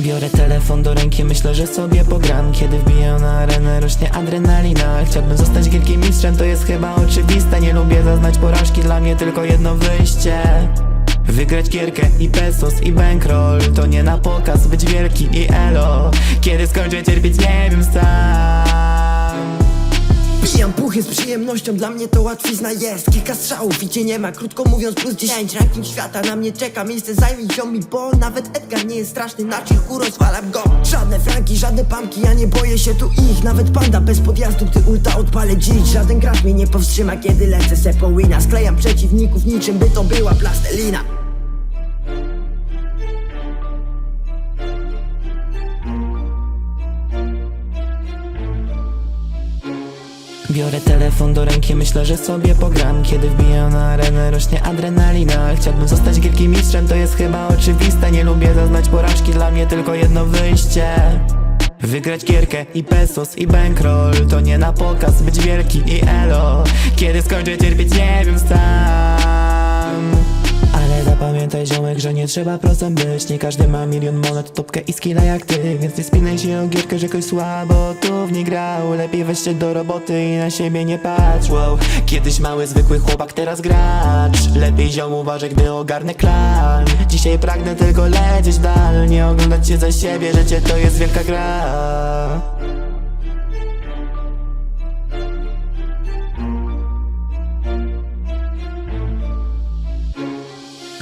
Biorę telefon do ręki, myślę, że sobie pogram. Kiedy wbiję na arenę, rośnie adrenalina. Chciałbym zostać wielkim mistrzem, to jest chyba oczywiste. Nie lubię zaznać porażki, dla mnie tylko jedno wyjście. Wygrać gierkę i pesos i bankroll. To nie na pokaz, być wielki i elo. Kiedy skończę cierpieć, nie wiem sam Puchy z przyjemnością, dla mnie to łatwizna jest. Kilka strzałów i cię nie ma, krótko mówiąc plus 10 Ranking świata na mnie czeka, miejsce zajmie ziomi Bo nawet Edgar nie jest straszny, na chillku rozwalam go. Żadne franki, żadne pamki, ja nie boję się tu ich. Nawet panda bez podjazdu, gdy ulta odpalę dziś. Żaden gracz mnie nie powstrzyma, kiedy lecę se po wina Sklejam przeciwników niczym by to była plastelina Biorę telefon do ręki, myślę, że sobie pogram. Kiedy wbiję na arenę, rośnie adrenalina. Chciałbym zostać wielkim mistrzem, to jest chyba oczywiste. Nie lubię zaznać porażki, dla mnie tylko jedno wyjście. Wygrać gierkę i pesos i bankroll. To nie na pokaz, być wielki i elo. Kiedy skończę cierpieć, nie wiem sam ziomek, że nie trzeba prosem być. Nie każdy ma milion monet, topkę i skilla jak ty. Więc nie spinaj się o gierkę, że ktoś słabo tu w nie grał. Lepiej weź się do roboty i na siebie nie patrz. Wow. Kiedyś mały, zwykły chłopak, teraz gracz. Lepiej ziom uważaj, gdy ogarnę klan. Dzisiaj pragnę tylko lecieć dal Nie oglądać się za siebie, życie to jest wielka gra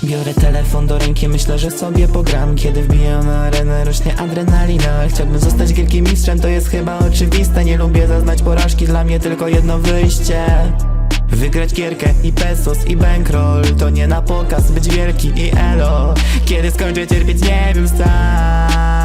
Biorę telefon do ręki, myślę, że sobie pogram. Kiedy wbiję na arenę, rośnie adrenalina. Chciałbym zostać wielkim mistrzem, to jest chyba oczywiste. Nie lubię zaznać porażki, dla mnie tylko jedno wyjście. Wygrać gierkę i pesos i bankroll. To nie na pokaz, być wielki i elo. Kiedy skończę cierpieć, nie wiem sam